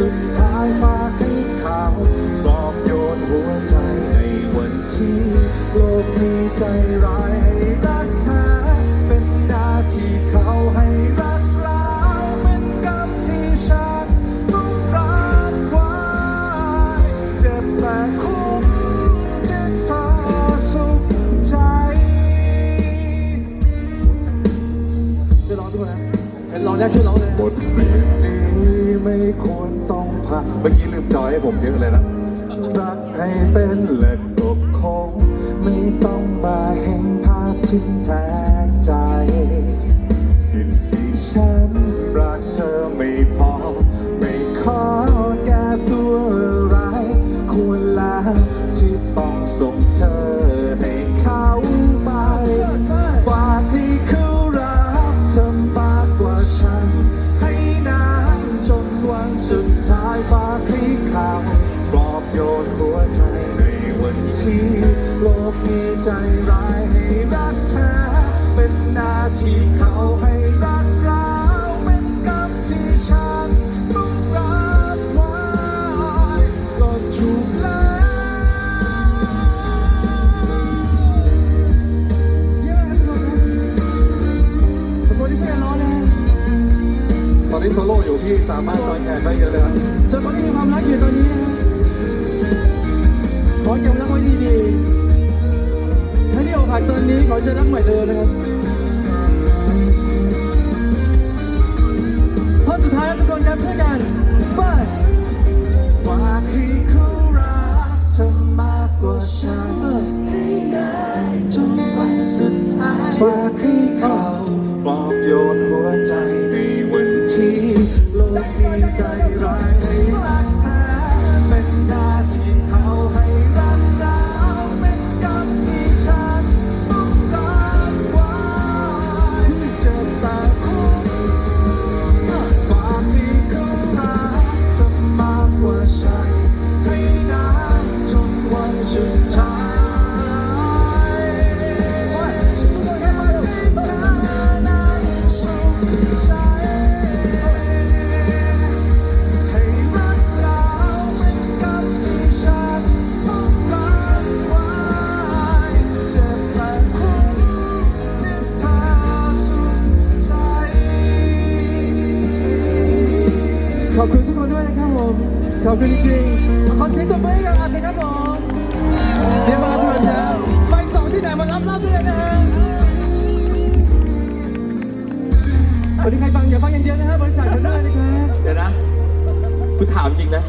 สุดท้ายฝาให้เขาปลอบโยนหัวใจในวันที่โลกมีใจร้ายให้รักเธอเป็นหน้าที่เขาให้รักเราเป็นกรรมที่ฉันต้องรับไว้เจ็บแต่คุ้มที่เธอสุขใจช่วยร้องด้วยนะเห็นร้องได้ช่วยร้องเลย ควรต้องผ่าเมื่อกี้ลืมจอยให้ผมเยอะเลยนะรักให้เป็นเหล็กตกคงไม่ต้องมาเห็นภาพที่แทงใจผิดที่ฉัน ทีโลกมีใจร้ายให้รักเธอ เป็นหน้าที่เขาให้รักเราเป็นกรรมที่ฉันต้องรับไว้ก็ถูกแล้วขอบคุณที่ช่วยร้องนะฮะ ตอนนี้โซโล่อยู่พี่สามารถจอยแขกได้เยอะเลยครับ ส่วนคนที่มีความรักอยู่ตอนนี้นะฮะขอเก็บรักไว้ดีๆถ้าที่อกหักตอนนี้ขอเจอรักใหม่เลยนะครับท่อนสุดท้ายแล้วทุกคนครับช่วยกันไปฝากให้เขารักเธอมากกว่าฉันให้นานจนวันสุดท้ายฝากให้เขาปลอบโยนหัวใจในวันที่โลกมีใจร้าย ผมขอบคุณจริงขอเสียงตบมือให้กับอัดนะครับผมเดี๋ยวมาทุกคนครับไฟสองที่ไหนมารับรับด้วยนะฮะวันนี้ใครฟังอย่าฟังอย่างเดียวนะฮะบริจาคกันด้วยนะครับเดี๋ยวนะกูถามจริงนะ